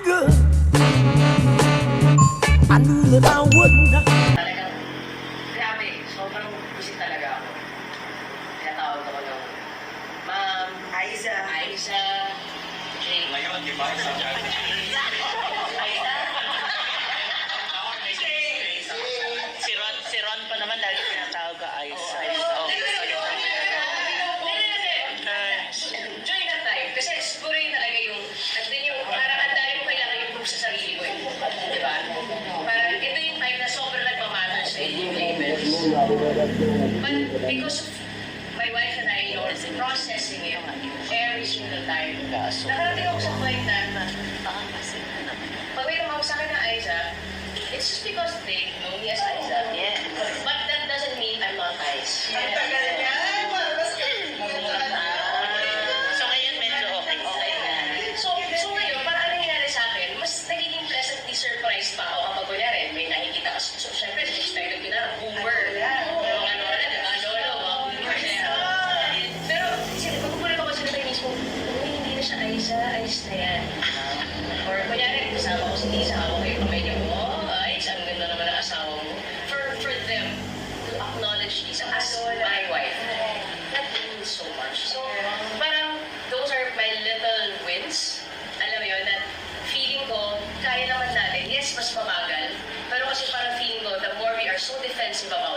nigga. I knew that I wouldn't. Talagang, grabe, sobrang busit talaga ako. Kaya tawag ako ng, Ma'am, Aiza, Aiza, Jane. Ngayon, di ba, isang But because my wife and I know are processing it every single time, nakarating ako sa point na, ah, Aiz na yan. Or kunyari, kasama ko si Lisa, ako kayo kamay niyo, oh, Aiz, ang ganda naman ng asawa mo. For, for them to acknowledge Lisa as my wife, that means so much. So, parang, those are my little wins. Alam mo yun, that feeling ko, kaya naman natin. Yes, mas mabagal. Pero kasi parang feeling ko, the more we are so defensive about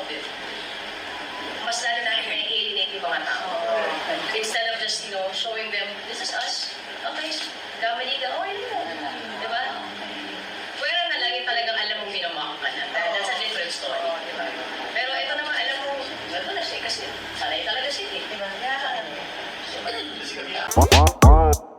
Música, viado.